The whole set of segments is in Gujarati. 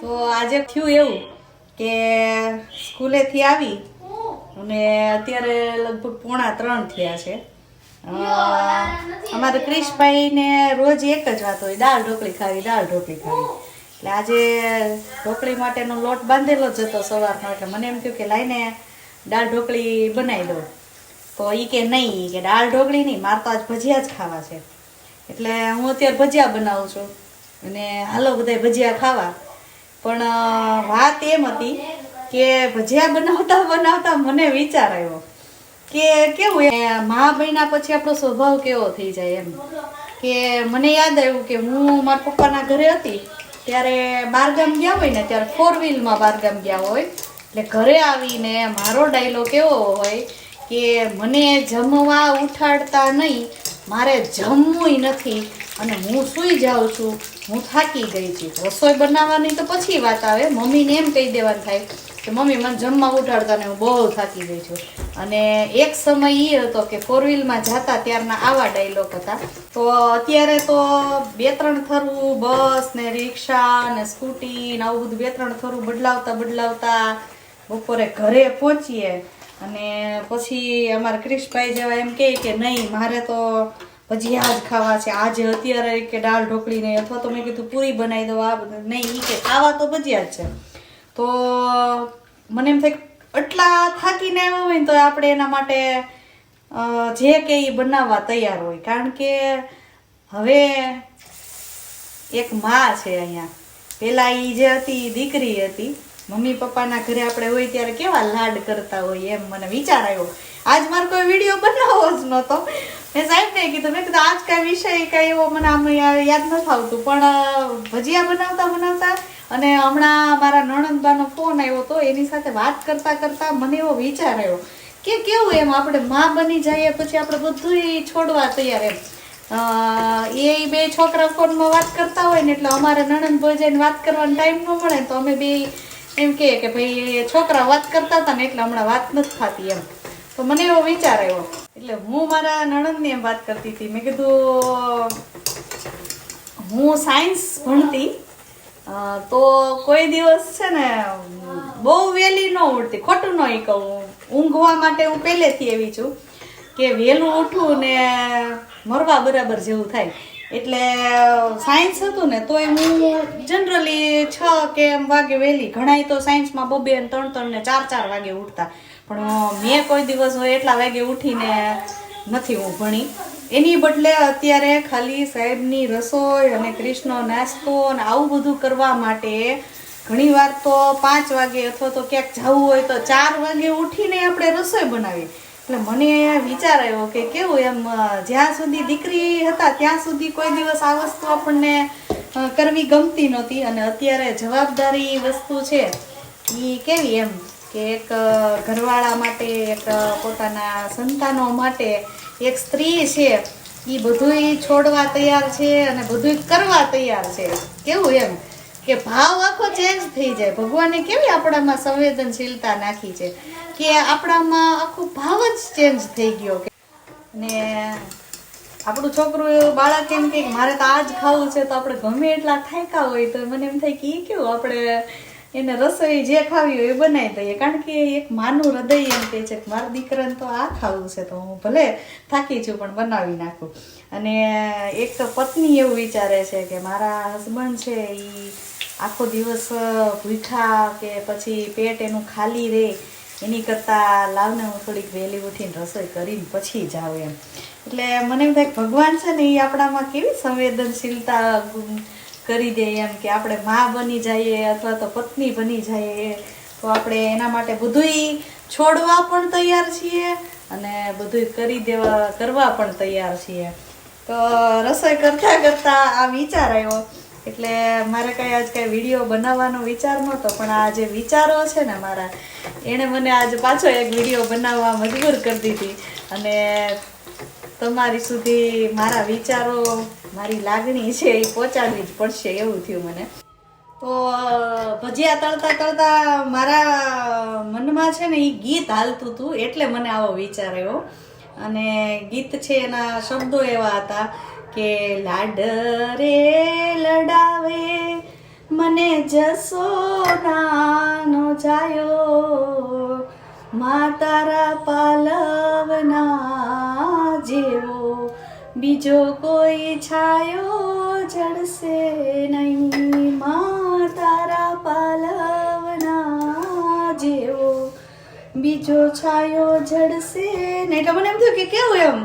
તો આજે થયું એવું કે સ્કૂલેથી આવી અને અત્યારે લગભગ પોણા ત્રણ થયા છે. અમારે ક્રિશભાઈને રોજ એક જ વાત હોય, દાળ ઢોકળી ખાવી, દાળ ઢોકળી ખાવી. એટલે આજે ઢોકળી માટેનો લોટ બાંધેલો જ હતો સવારનો, એટલે મને એમ થયું કે લાઈને દાળ ઢોકળી બનાવી દઉં. તો એ કે નહીં કે દાળ ઢોકળી નહીં, મારે તો આજ ભજીયા જ ખાવા છે. એટલે હું અત્યારે ભજીયા બનાવું છું. અને હાલો બધાય ભજીયા ખાવા. પણ વાત એમ હતી કે ભજીયા બનાવતા બનાવતા મને વિચાર આવ્યો કે કેવું મા બન્યા પછી આપણો સ્વભાવ કેવો થઈ જાય એમ. કે મને યાદ આવ્યું કે હું મારા પપ્પાના ઘરે હતી, ત્યારે બારગામ ગયા હોય ને, ત્યારે ફોર વ્હીલમાં બારગામ ગયા હોય. એટલે ઘરે આવીને મારો ડાયલોગ એવો હોય કે મને જમવા ઉઠાડતા નહીં, મારે જમવું નથી અને હું સૂઈ જાઉં છું હું થાકી ગઈ છું. રસોઈ બનાવવાની તો પછી વાત આવે. મમ્મીને એમ કહી દેવાનું થાય કે મમ્મી, મને જમવા ઉઠાડતા ને હું બહુ થાકી ગઈ છું. અને એક સમય એ હતો કે ફોર વ્હીલમાં જતા ત્યારના આવા ડાયલોગ હતા. તો અત્યારે તો બે ત્રણ થરું બસ ને રિક્ષા ને સ્કૂટી ને આવું બધું બે ત્રણ થરું બદલાવતા બદલાવતા બપોરે ઘરે પહોંચીએ. અને પછી અમારા ક્રિશભાઈ જેવા એમ કહે કે નહીં, મારે તો ભજીયા જ ખાવા છે. આજે અત્યારે કે દાળ ઢોકળી નહીં અથવા તો મેં કીધું પૂરી બનાવી દો આ નહીં, ઈ કે ખાવા તો ભજીયા જ છે. તો મને એમ થાય આટલા થાકીને આવ્યો હોય તો આપણે એના માટે જે કે એ બનાવવા તૈયાર હોય. કારણ કે હવે એક માં છે અહીંયા. પહેલાં એ જે હતી દીકરી હતી. મમ્મી પપ્પાના ઘરે આપણે હોય ત્યારે કેવા લાડ કરતા હોય એમ મને વિચાર આવ્યો. આજ મારે કોઈ વીડિયો બનાવવો જ નહોતો. મેં સાહેબને કીધું, મેં કીધું, આજ કાંઈ વિષય કાંઈ એવો મને આમ યાદ નથી આવતું પણ ભજીયા બનાવતા બનાવતા અને હમણાં મારા નણંદબાનો ફોન આવ્યો તો એની સાથે વાત કરતા કરતા મને એવો વિચાર આવ્યો કે કેવું એમ, આપણે માં બની જઈએ પછી આપણે બધું છોડવા તૈયાર એમ. એ બે છોકરા ફોનમાં વાત કરતા હોય ને એટલે અમારે નણંદ ભોજાઈને વાત કરવાનો ટાઈમ ન મળે તો અમે બે એમ કે ભાઈ છોકરા વાત કરતા હતા ને એટલે હમણાં વાત નથી થતી એમ. તો મને એવો વિચાર આવ્યો. એટલે હું મારા નણંદની એમ વાત કરતી હતી. મેં કીધું, હું સાયન્સ ભણતી તો કોઈ દિવસ છે ને બહુ વહેલી ન ઉઠતી, ખોટું ન કહું. ઊંઘવા માટે હું પહેલેથી એવી છું કે વહેલું ઉઠું ને મરવા બરાબર જેવું થાય. એટલે સાયન્સ હતું ને, તોય હું જનરલી છ કે એમ વાગે વહેલી. ઘણાય તો સાયન્સમાં બબે ને ત્રણ ત્રણ ને ચાર ચાર વાગે ઉઠતા. પણ મેં કોઈ દિવસ હોય એટલા વાગે ઉઠીને નથી હું ભણી. એની બદલે અત્યારે ખાલી સાહેબની રસોઈ અને ક્રિષ્નો નાસ્તો અને આવું બધું કરવા માટે ઘણી વાર તો પાંચ વાગે અથવા તો ક્યાંક જવું હોય તો ચાર વાગે ઉઠીને આપણે રસોઈ બનાવી એટલે મને વિચાર આવ્યો કે કેવું એમ જ્યાં સુધી દીકરી હતા ત્યાં સુધી કોઈ દિવસ આ વસ્તુ આપણને કરવી ગમતી નહોતી અને અત્યારે જવાબદારી વસ્તુ છે. એ કેવી એમ કે એક ઘરવાળા માટે, એક પોતાના સંતાનો માટે એક સ્ત્રી છે એ બધુંય છોડવા તૈયાર છે અને બધુંય કરવા તૈયાર છે. કેવું એમ? કે ભાવ આખો ચેન્જ થઈ જાય. ભગવાને કેવી આપણામાં સંવેદનશીલતા નાખી છે કે આપણામાં આખો ભાવ જ ચેન્જ થઈ ગયો કે ને આપણું છોકરું બાળક એમ કે મારે તો આ જ ખાવું છે તો આપણે ગમે એટલા થાક્યા હોય તો મને એમ થાય કે એ કેવું આપણે એને રસોઈ જે ખાવી હોય એ બનાવી દઈએ. કારણ કે એક માનું હૃદય એમ કહે છે કે મારા દીકરાને તો આ ખાવું છે તો હું ભલે થાકી છું પણ બનાવી નાખું. અને એક પત્ની એવું વિચારે છે કે મારા હસબન્ડ છે એ આખો દિવસ ભૂખ્યા કે પછી પેટ એનું ખાલી રહે એની કરતાં લાવને હું થોડીક વહેલી ઉઠીને રસોઈ કરીને પછી જાઉં એમ. એટલે મને એમ થાય ભગવાન છે ને એ આપણામાં કેવી સંવેદનશીલતા કરી દે એમ કે આપણે મા બની જઈએ અથવા તો પત્ની બની જઈએ. તો આપણે એના માટે બધુંય છોડવા પણ તૈયાર છીએ અને બધુંય કરી દેવા, કરવા પણ તૈયાર છીએ. તો રસોઈ કરતાં કરતાં આ વિચાર આવ્યો એટલે મારે કાંઈ આજ કાંઈ વીડિયો બનાવવાનો વિચાર નહોતો, પણ આ જે વિચારો છે ને મારા, એણે મને આજ પાછો એક વીડિયો બનાવવા મજબૂર કરી દીધી. અને તમારી સુધી મારા વિચારો, મારી લાગણી છે એ પહોંચાડવી જ પડશે એવું થયું મને. તો ભજીયા તળતા તળતા મારા મનમાં છે ને એ ગીત હાલતું હતું એટલે મને આવો વિચાર આવ્યો. અને ગીત છે એના શબ્દો એવા હતા. કે લાડ રે લડાવે, મને જસોનાનો જાયો. મા તારા પાલવના જેવો, બીજો કોઈ છાયો જડશે નહીં. મા તારા પાલવના જેવો, બીજો છાયો જડશે નહીં. તો મને એમ થયું કે કેવું એમ?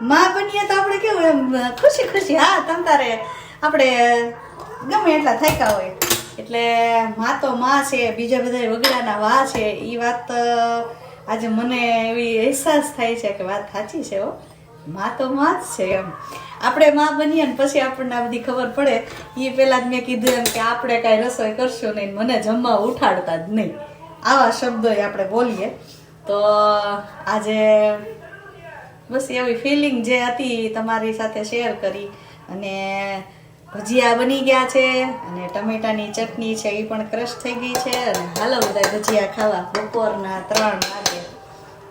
માં બનીએ તો આપણે કેવું એમ ખુશી ખુશી, હા, તમ તારે આપણે ગમે એટલા થાક્યા હોય. એટલે માં તો માં છે, બીજા બધા વગડાના વા છે. એ વાત આજે મને એવી અહેસાસ થાય છે કે વાત સાચી છે, હો. માં તો માં જ છે એમ. આપણે માં બનીએ ને પછી આપણને આ બધી ખબર પડે. એ પહેલાં જ મેં કીધું એમ કે આપણે કાંઈ રસોઈ કરશું નહીં મને જમવા ઉઠાડતા જ નહીં. આવા શબ્દો આપણે બોલીએ. તો આજે બસ એવી ફિલિંગ જે હતી તમારી સાથે શેર કરી. અને ભજીયા બની ગયા છે, અને ટમેટાની ચટણી છે, એ પણ ક્રશ થઈ ગઈ છે. અને હાલો બધા ભજીયા ખાવા. બપોરના ત્રણ વાગે.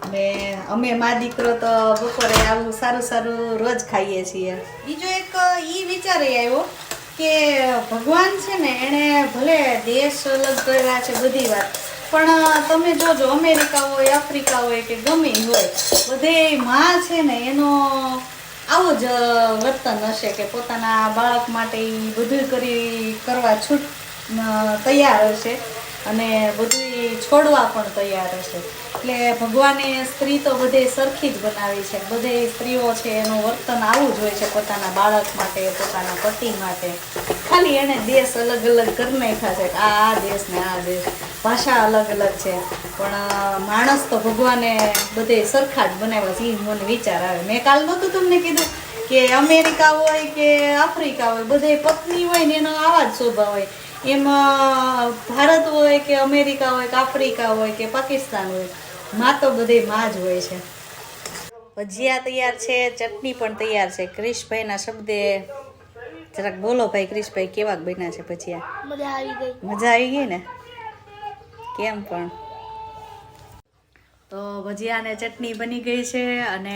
અને અમે મા દીકરો તો બપોરે આવું સારું સારું રોજ ખાઈએ છીએ. બીજો એક, ઈ વિચાર આવ્યો કે ભગવાન છે ને, એણે ભલે દેશ અલગ કર્યા છે બધી વાત પણ તમે જોજો, અમેરિકા હોય, આફ્રિકા હોય કે ગમે હોય, બધે માં છે ને, એનો આવો જ વર્તન હશે કે પોતાના બાળક માટે બધું કરી, કરવા છૂટ તૈયાર હશે અને બધું છોડવા પણ તૈયાર હશે. એટલે ભગવાને સ્ત્રી તો બધે સરખી જ બનાવી છે. બધે સ્ત્રીઓ છે, એનું વર્તન આવું જ હોય છે પોતાના બાળક માટે, પોતાના પતિ માટે. ખાલી એને દેશ અલગ અલગ કરી નાખ્યા છે. આ આ દેશ ને આ દેશ. ભાષા અલગ અલગ છે. પણ માણસ તો ભગવાને બધે સરખા જ બનાવ્યા છે એ મને વિચાર આવે. મેં કાલ નહોતું તમને કીધું કે અમેરિકા હોય કે આફ્રિકા હોય બધે પત્ની હોય ને એનો આવા જ સ્વભાવ હોય. એમાં ભારત હોય કે અમેરિકા હોય કે આફ્રિકા હોય કે પાકિસ્તાન હોયમાં તો બધે માં જ હોય છે. ભજીયા તૈયાર છે ચટણી પણ તૈયાર છે. ક્રિશભાઈના શબ્દે જરાક બોલો ભાઈ ક્રિશભાઈ કેવા બન્યા છે ભજીયા? મજા આવી ગઈ. મજા આવી ગઈ ને? કેમ પણ? તો ભજીયાને ચટણી બની ગઈ છે અને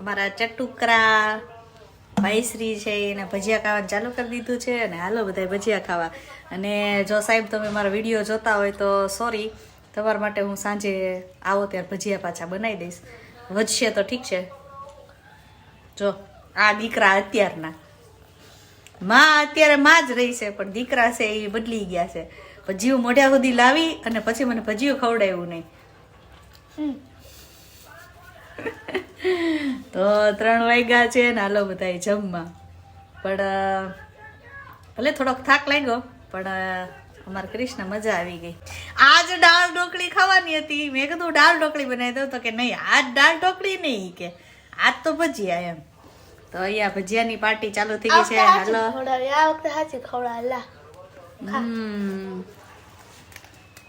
અમારા ચટુકરા ભાઈશ્રી છે એને ભજીયા ખાવાનું ચાલુ કરી દીધું છે અને હાલો બધા ભજીયા ખાવા. અને જો સાહેબ તમે મારા વીડિયો જોતા હોય તો સોરી તમારા માટે હું સાંજે આવો ત્યારે ભજીયા પાછા બનાવી દઈશ. વધશે તો ઠીક છે. જો, આ દીકરા અત્યારના. માં અત્યારે માં જ રહી છે, પણ દીકરા છે એ બદલી ગયા છે. ભજીયું મોઢા સુધી લાવી અને પછી મને ભજીયું ખવડાવ્યું નહીં. તો ત્રણ વાગ્યા છે ને હાલો બધા જમવા. પણ ભલે થોડોક થાક લાગ્યો પણ અમારે કૃષ્ણ મજા આવી ગઈ. આજ દાળ ઢોકળી ખાવાની હતી. મેં કીધું દાળ ઢોકળી બનાવી દઉં તો કે નહીં આજ દાળ ઢોકળી નહીં કે. આજ તો ભજીયા એમ. તો અહીંયા ભજીયાની પાર્ટી ચાલુ થઈ ગઈ છે. હાલો. આ વખતે સાચી ખવડાવી હમ.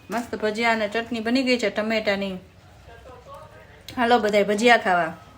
મસ્ત ભજીયા અને ચટણી બની ગઈ છે ટમેટાની. હાલો બધાય ભજીયા ખાવા.